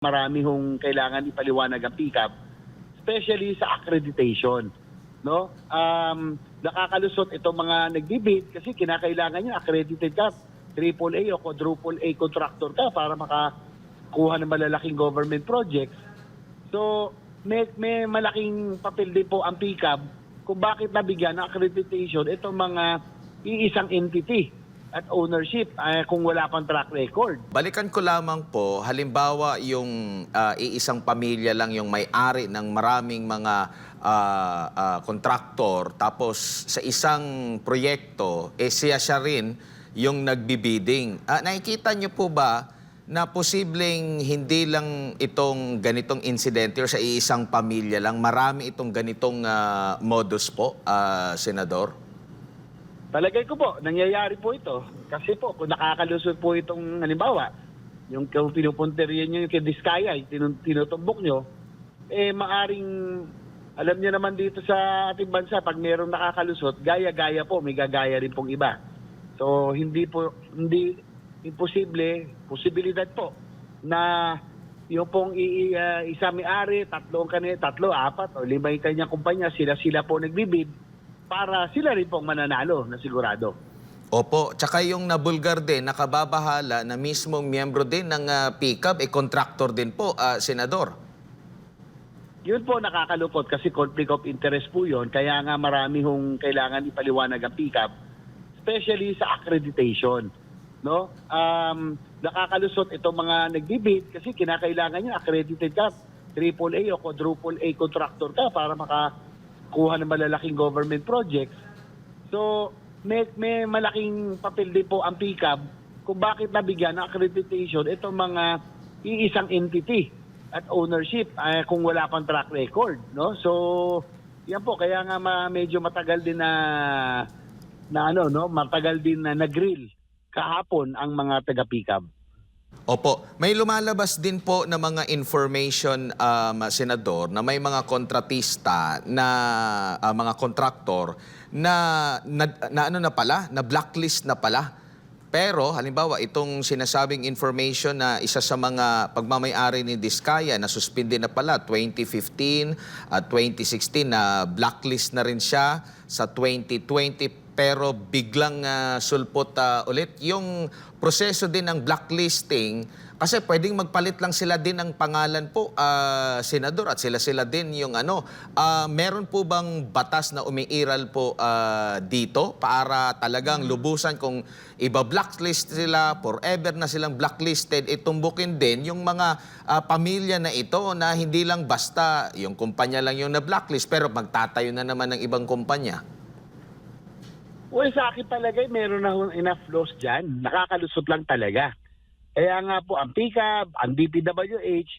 marami hong kailangan ipaliwanag ang PCAP, especially sa accreditation. No? Um, nakakalusot itong mga nagbibid kasi kinakailangan niya accredited ka, triple A o quadruple A contractor ka para makakuha ng malalaking government projects. So, may, may malaking papel din po ang PCAB kung bakit nabigyan ng accreditation itong mga iisang entity at ownership eh, kung wala pang track record. Balikan ko lamang po, halimbawa yung ah, iisang pamilya lang yung may-ari ng maraming mga ah, ah, kontraktor, tapos sa isang proyekto, eh siya siya rin yung nagbibidding. Ah, nakikita niyo po ba na posibleng hindi lang itong ganitong insidente or sa iisang pamilya lang, marami itong ganitong ah, modus po, ah, Senador? Palagay ko po, nangyayari po ito. Kasi po, kung nakakalusot po itong, halimbawa, yung kung pinupunteriyan nyo yung kay Diskaya, tinun- tinutumbok nyo, eh maaring, alam nyo naman dito sa ating bansa, pag merong nakakalusot, gaya-gaya po, may gagaya rin pong iba. So, hindi po, hindi, imposible, posibilidad po, na yung pong i, uh, isa may-ari, tatlo ang kanil, tatlo, apat, o lima yung kanyang kumpanya, sila-sila po nagbibid, para sila rin pong mananalo na sigurado. Opo, tsaka yung nabulgar din, nakababahala na mismong miyembro din ng ah, PICAB, eh contractor din po, ah, Senador. Yun po nakakalupot kasi conflict of interest po yun. Kaya nga marami hong kailangan ipaliwanag ang PCAP, especially sa accreditation. No? Um, nakakalusot itong mga nagbibid kasi kinakailangan niya accredited ka, triple A o quadruple A contractor ka para makakuha ng malalaking government projects. So, may, may malaking papel din po ang PCAB kung bakit nabigyan ng accreditation itong mga iisang entity at ownership eh, kung wala pang track record, no? So, yan po kaya nga ma, medyo matagal din na na ano, no? Matagal din na nag-grill kahapon ang mga taga PCAB. Opo, may lumalabas din po na mga information, um, Senador, na may mga kontratista na ah, mga kontraktor na, na, na ano na pala, na blacklist na pala. Pero halimbawa itong sinasabing information na isa sa mga pagmamayari ni Diskaya na suspindi na pala 2015 at 2016 na blacklist na rin siya sa 2020 pero biglang ah, sulpot ah, ulit. Yung proseso din ng blacklisting kasi pwedeng magpalit lang sila din ng pangalan po ah, senador at sila sila din yung ano. Ah, meron po bang batas na umiiral po ah, dito para talagang lubusan kung iba blacklist sila forever na silang blacklisted itumbukin din yung mga ah, pamilya na ito na hindi lang basta yung kumpanya lang yung na blacklist pero magtatayo na naman ng ibang kumpanya Well, sa akin talaga, meron na enough loss dyan. Nakakalusot lang talaga. Kaya nga po, ang PCAB, ang DPWH,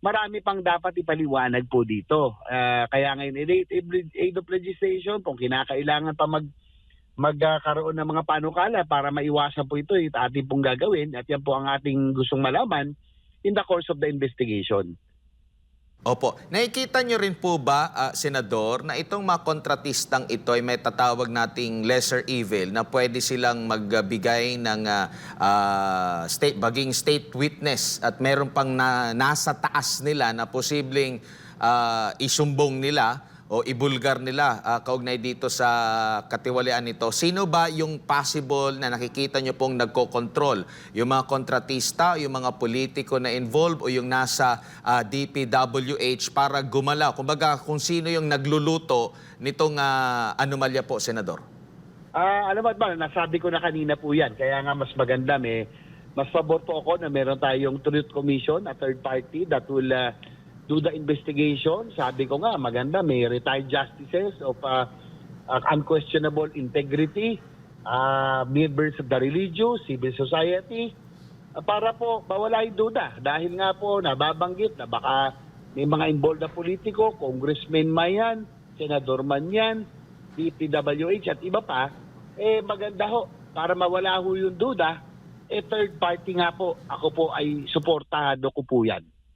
marami pang dapat ipaliwanag po dito. Ah, kaya ngayon, aid of legislation, kung kinakailangan pa mag magkakaroon ng mga panukala para maiwasan po ito, ito ating pong gagawin at yan po ang ating gustong malaman in the course of the investigation. Opo. Nakikita nyo rin po ba, ah, Senador, na itong mga kontratistang ito ay may tatawag nating lesser evil na pwede silang magbigay ng ah, ah, state, baging state witness at meron pang na, nasa taas nila na posibleng ah, isumbong nila o ibulgar nila ah, kaugnay dito sa katiwalian nito. Sino ba yung possible na nakikita nyo pong nagko-control? Yung mga kontratista, yung mga politiko na involved o yung nasa ah, DPWH para gumalaw? Kumbaga kung sino yung nagluluto nitong ah, anomalya po, Senador? Ah, alam mo ba, nasabi ko na kanina po yan. Kaya nga mas maganda may mas pabor po ako na meron tayong Truth Commission, a third party that will uh, do the investigation. Sabi ko nga, maganda may retired justices of uh, uh, unquestionable integrity, uh, members of the religious, civil society, uh, para po mawala yung duda. Dahil nga po nababanggit na baka may mga involved na politiko, congressman man yan, senador man yan, DPWH at iba pa, eh maganda ho, para mawala ho yung duda, eh third party nga po, ako po ay suportado ko po yan.